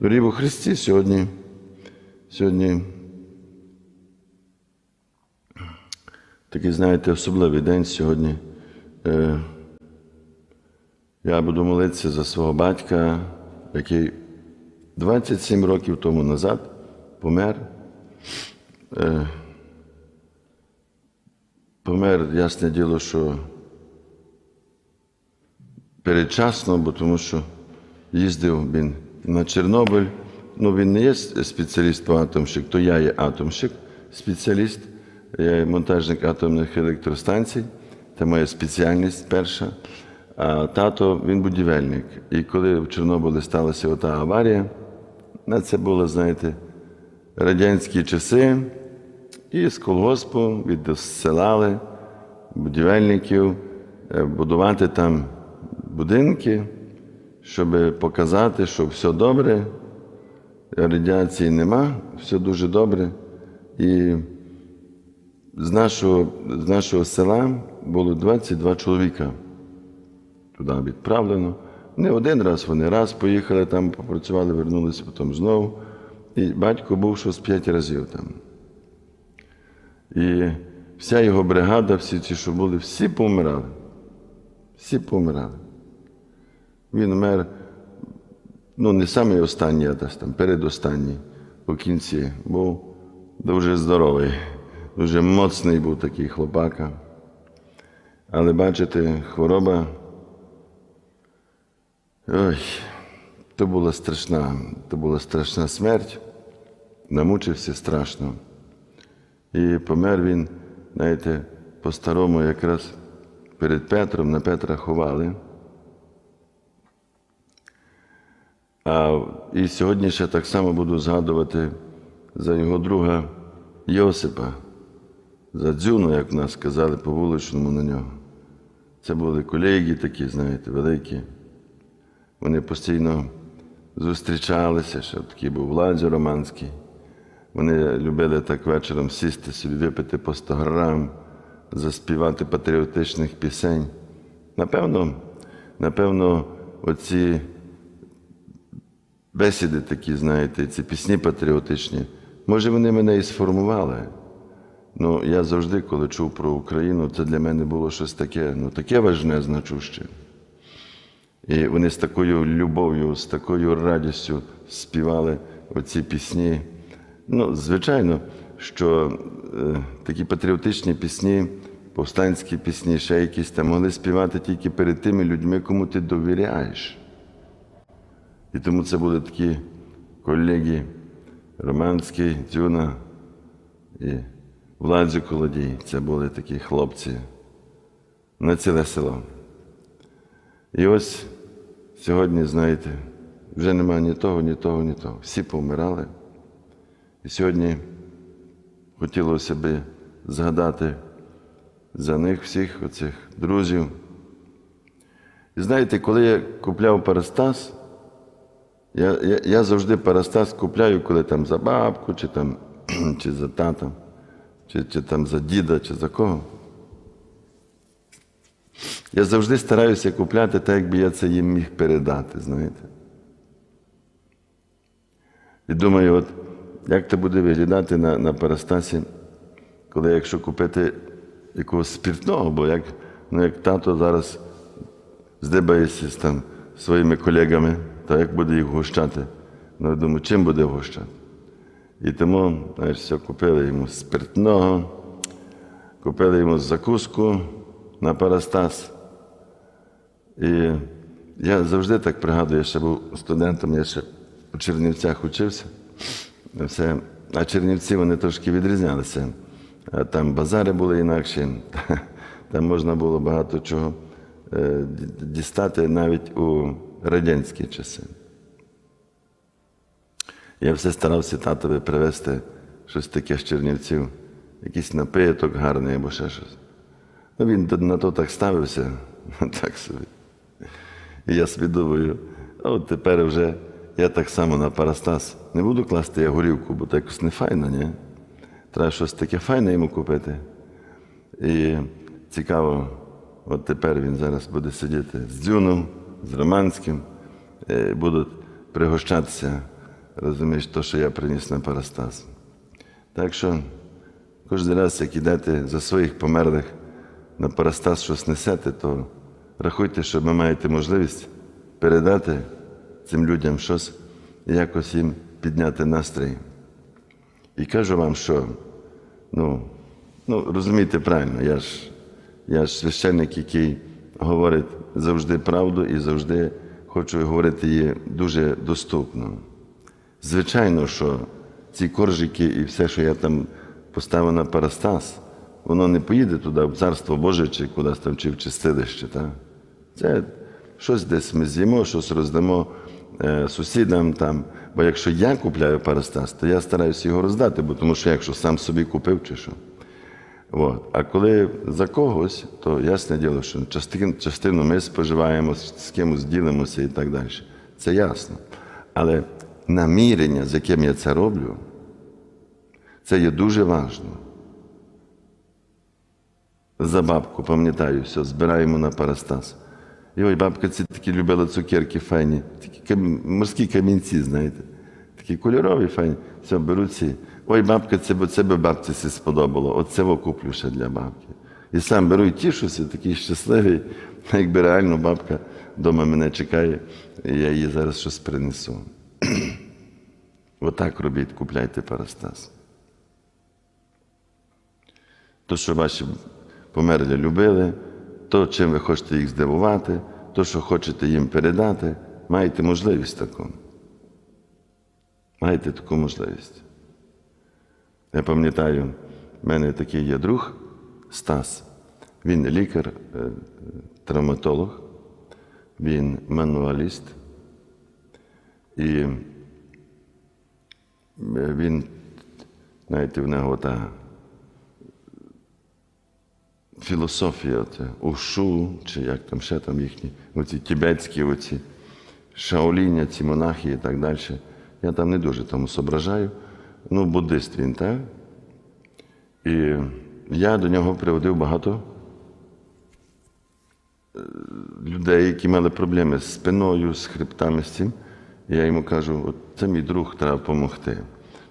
Дорогі у Христі сьогодні, сьогодні такий, знаєте, особливий день сьогодні. Е, я буду молитися за свого батька, який 27 років тому назад помер. Е, помер, ясне діло, що передчасно, бо тому що їздив він на Чорнобиль. Ну, він не є спеціаліст по атомщик, то я є атомщик, спеціаліст, я є монтажник атомних електростанцій, це моя спеціальність перша. А тато він будівельник. І коли в Чорнобилі сталася ота аварія, на це було, знаєте, радянські часи, і з колгоспу відсилали будівельників е, будувати там будинки, щоб показати, що все добре, радіації нема, все дуже добре. І з нашого, з нашого села було 22 чоловіка туди відправлено. Не один раз вони раз поїхали там, попрацювали, вернулися потім знову. І батько був щось п'ять разів там. І вся його бригада, всі ті, що були, всі помирали. Всі помирали. Він умер, ну, не самий останній, а десь там передостанній у кінці. Був дуже здоровий, дуже моцний був такий хлопака. Але бачите, хвороба. Ой, то була страшна, то була страшна смерть, намучився страшно. І помер він, знаєте, по-старому якраз перед Петром, на Петра ховали. А, і сьогодні ще так само буду згадувати за його друга Йосипа, за дзюну, як в нас сказали по вуличному на нього. Це були колеги такі, знаєте, великі. Вони постійно зустрічалися, ще такий був Владзо Романський. Вони любили так вечором сісти собі, випити по 100 грам, заспівати патріотичних пісень. Напевно, напевно, оці бесіди такі, знаєте, ці пісні патріотичні, може, вони мене і сформували. Ну, я завжди, коли чув про Україну, це для мене було щось таке, ну, таке важне, значуще. І вони з такою любов'ю, з такою радістю співали оці пісні. Ну, звичайно, що е, такі патріотичні пісні, повстанські пісні, ще якісь там могли співати тільки перед тими людьми, кому ти довіряєш. І тому це були такі колеги Романський, Дзюна і Владзю Колодій. Це були такі хлопці на ціле село. І ось сьогодні, знаєте, вже немає ні того, ні того, ні того. Всі помирали. І сьогодні хотілося би згадати за них всіх, оцих друзів. І знаєте, коли я купляв Парастас, я, я, я завжди Парастас купляю, коли там за бабку, чи там, чи за тата, чи, чи там за діда, чи за кого. Я завжди стараюся купляти так, якби я це їм міг передати, знаєте. І думаю, от як це буде виглядати на на Парастасі, коли якщо купити якогось спиртного, бо як ну, як тато зараз здибається з там своїми колегами, то як буде їх гощати? Ну, я думаю, чим буде гощати? І тому, знаєш, все, купили йому спиртного, купили йому закуску на Парастас. І я завжди так пригадую, я ще був студентом, я ще у Чернівцях учився. Все. А Чернівці вони трошки відрізнялися. Там базари були інакші, там можна було багато чого е, дістати навіть у радянські часи. Я все старався татові привезти щось таке з Чернівців, якийсь напиток гарний або ще щось. Ну, він на то так ставився, так собі. І я собі думаю, а от тепер вже я так само на Парастас не буду класти я горівку, бо так якось не файно, ні? Треба щось таке файне йому купити. І цікаво, от тепер він зараз буде сидіти з Дзюном, з Романським, е, будуть пригощатися розумієш, то, що я приніс на Парастас. Так що кожен раз, як йдете за своїх померлих на Парастас щось несете, то рахуйте, що ви маєте можливість передати цим людям щось і якось їм підняти настрій. І кажу вам, що ну, ну розумієте правильно, я ж, я ж священник, який говорить завжди правду і завжди хочу говорити її дуже доступно. Звичайно, що ці коржики і все, що я там поставив на Парастас, воно не поїде туди, в Царство Боже, чи кудись там, чи в чистилище. Так? Це щось десь ми з'їмо, щось роздамо е, сусідам там. Бо якщо я купляю Парастас, то я стараюся його роздати, бо тому що якщо сам собі купив чи що. От. А коли за когось, то ясне діло, що частину, частину ми споживаємо, з кимось ділимося і так далі. Це ясно. Але намірення, з яким я це роблю, це є дуже важливо. За бабку, пам'ятаю, все, збираємо на Парастас. І ой, бабка ці такі любила цукерки файні, такі морські камінці, знаєте, такі кольорові файні. Все, беру ці. Ой, бабка, це, це би бабці сподобало. Оце во куплю ще для бабки. І сам беру і тішуся, такий щасливий, якби реально бабка вдома мене чекає, і я їй зараз щось принесу. Отак робіть, купляйте Парастас. То, що ваші померлі любили, то, чим ви хочете їх здивувати, то, що хочете їм передати, маєте можливість таку. Маєте таку можливість. Я пам'ятаю, в мене такий є друг Стас. Він лікар, е, травматолог, він мануаліст. І е, він, знаєте, в нього та філософія, це ушу, чи як там ще там їхні, оці тібетські, оці шаоління, ці монахи і так далі. Я там не дуже тому зображаю. Ну, буддист він, так? І я до нього приводив багато е, людей, які мали проблеми з спиною, з хребтами, з цим. Я йому кажу, от це мій друг, треба допомогти.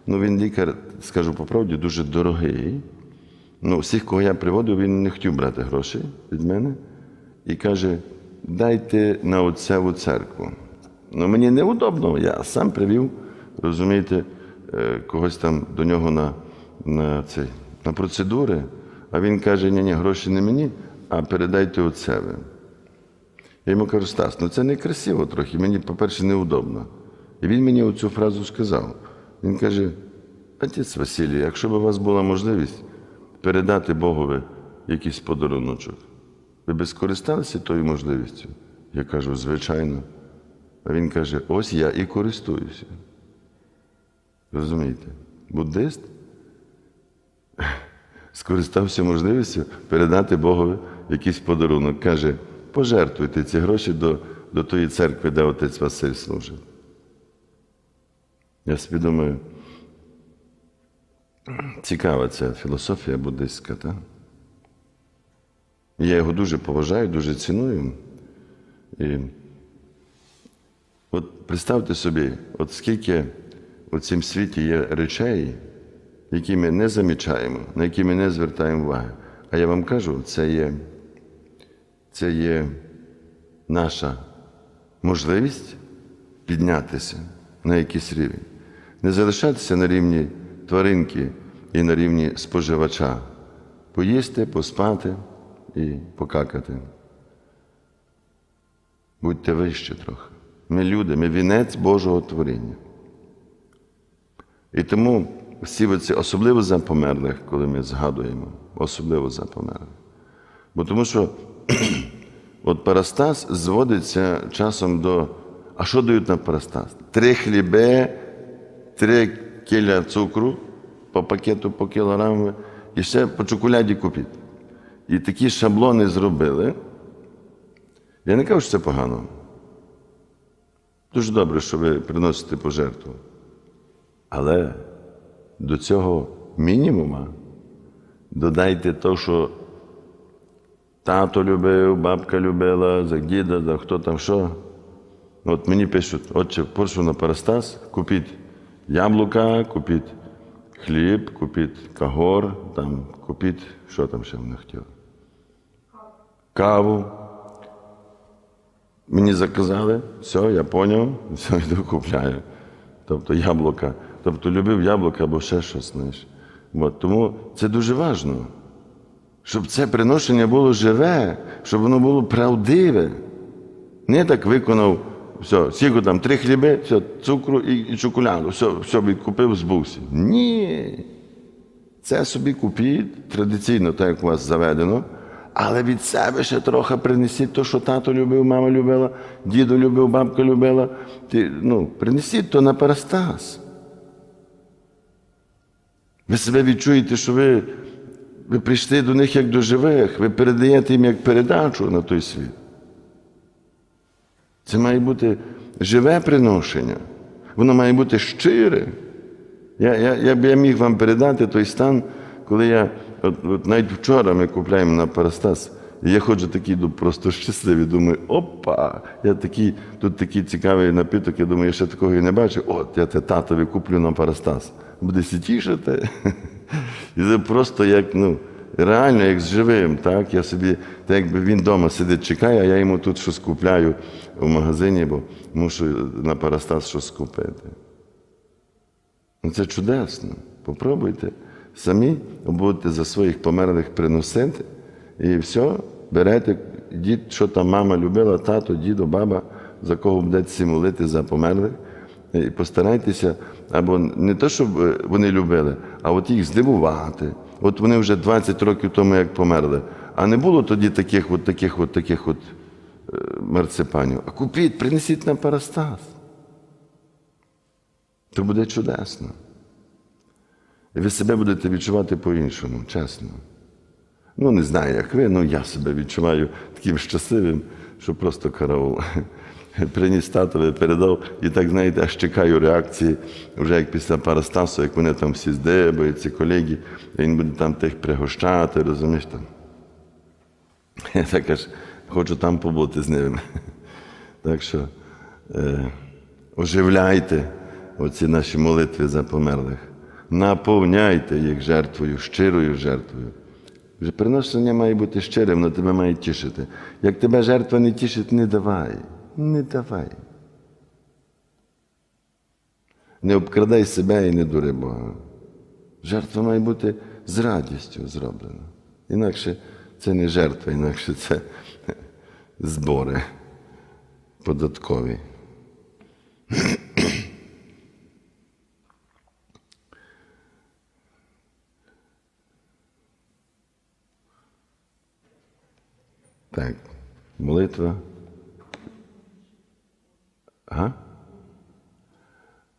Ну, він лікар, скажу по правді, дуже дорогий. Ну, всіх, кого я приводив, він не хотів брати гроші від мене і каже: дайте на отцеву церкву. Ну, мені неудобно, я сам привів, розумієте, когось там до нього на, на, цей, на процедури, а він каже, ні, ні, гроші не мені, а передайте отцеві. Я йому кажу, Стас, ну це не красиво трохи, мені, по-перше, неудобно. І він мені оцю фразу сказав. Він каже: Отець Василій, якщо б у вас була можливість передати Богові якийсь подаруночок, ви б скористалися тою можливістю? Я кажу, звичайно. А він каже: ось я і користуюся. Розумієте? Буддист скористався можливістю передати Богові якийсь подарунок. Каже, пожертвуйте ці гроші до, до тої церкви, де отець Василь служив. Я собі думаю, цікава ця філософія буддистська, так? Я його дуже поважаю, дуже ціную. І от представте собі, от скільки у цім світі є речей, які ми не замічаємо, на які ми не звертаємо уваги. А я вам кажу, це є, це є наша можливість піднятися на якийсь рівень, не залишатися на рівні тваринки і на рівні споживача, поїсти, поспати і покакати. Будьте вище трохи. Ми люди, ми вінець Божого творіння. І тому всі оці, особливо за померлих, коли ми згадуємо, особливо за померлих. Бо тому що от парастас зводиться часом до. А що дають на парастас? Три хліби, три кіля цукру по пакету по кілограму і ще по чоколяді купіть. І такі шаблони зробили. Я не кажу, що це погано. Дуже добре, що ви приносите пожертву. Але до цього мінімума додайте те, що тато любив, бабка любила, за діда, за хто там що. От мені пишуть, отче, прошу на Парастас, купіть яблука, купіть хліб, купіть кагор, там, купіть, що там ще вони хотіли? Каву. Мені заказали, все, я поняв, все, йду купляю. Тобто яблука. Тобто любив яблука або ще щось, знаєш. От, тому це дуже важливо, щоб це приношення було живе, щоб воно було правдиве. Не так виконав, все, скільки там три хліби, все, цукру і, і чоколяду, все, все відкупив, збувся. Ні. Це собі купіть традиційно, так як у вас заведено, але від себе ще трохи принесіть те, що тато любив, мама любила, діду любив, бабка любила. Ти, ну, принесіть то на перестас. Ви себе відчуєте, що ви, ви прийшли до них як до живих, ви передаєте їм як передачу на той світ. Це має бути живе приношення. Воно має бути щире. Я, я, я я міг вам передати той стан, коли я, от, от навіть вчора ми купляємо на Парастас, і я ходжу такий ну, просто щасливий, думаю, опа, я такий, тут такий цікавий напиток, я думаю, я ще такого і не бачив. От, я те татові куплю на Парастас. Буде тішити. І це просто як, ну, реально, як з живим, так? Я собі, так якби він вдома сидить, чекає, а я йому тут щось купляю в магазині, бо мушу на Парастас щось купити. Ну, це чудесно. Попробуйте. Самі будете за своїх померлих приносити. І все, берете, дід, що там мама любила, тато, дідо, баба, за кого будете молити за померлих. І постарайтеся, або не те, щоб е, вони любили, а от їх здивувати. От вони вже 20 років тому як померли. А не було тоді таких от таких от таких от е, марципанів. А купіть, принесіть на парастас. То буде чудесно. І ви себе будете відчувати по-іншому, чесно. Ну, не знаю, як ви, але я себе відчуваю таким щасливим, що просто караул. Приніс татові, передав, і так, знаєте, аж чекаю реакції, вже як після Парастасу, як вони там всі здебаються, колеги, і він буде там тих пригощати, розумієш там. Я так аж хочу там побути з ними. Так що е, оживляйте оці наші молитви за померлих, наповняйте їх жертвою, щирою жертвою. Приношення має бути щирим, воно тебе має тішити. Як тебе жертва не тішить, не давай. Не давай. Не обкрадай себе і не дури Бога. Жертва має бути з радістю зроблена. Інакше це не жертва, інакше це збори податкові. Так, молитва. Ага.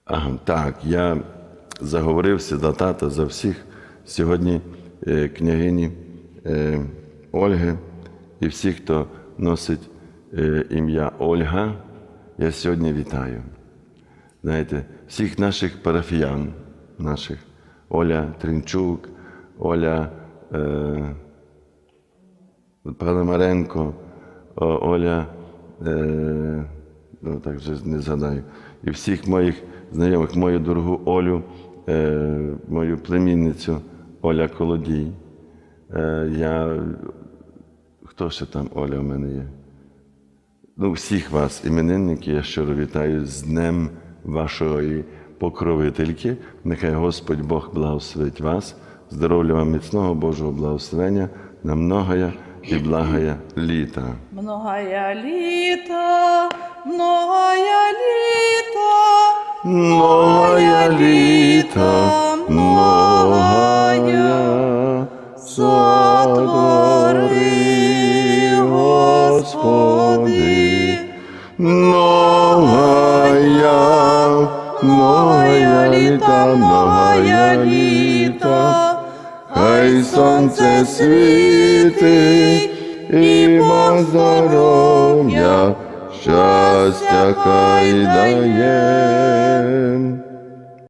Ага, так, я заговорився до тата за всіх сьогодні е, княгині е, Ольги і всіх, хто носить е, ім'я Ольга, я сьогодні вітаю. Знаєте, всіх наших парафіян, наших Оля Тринчук, Оля е, Пономаренко, Оля, е, ну так вже не згадаю, і всіх моїх знайомих, мою дорогу Олю, е, мою племінницю Оля Колодій. Е, я, хто ще там Оля в мене є? Ну, всіх вас, іменинники, я щиро вітаю з Днем вашої покровительки. Нехай Господь Бог благословить вас, здоров'я вам міцного Божого благословення на многое і благое літа. Многая літа, многая літа, Многое літа, многое сонце світи, і здоров'я, щастя хай дає.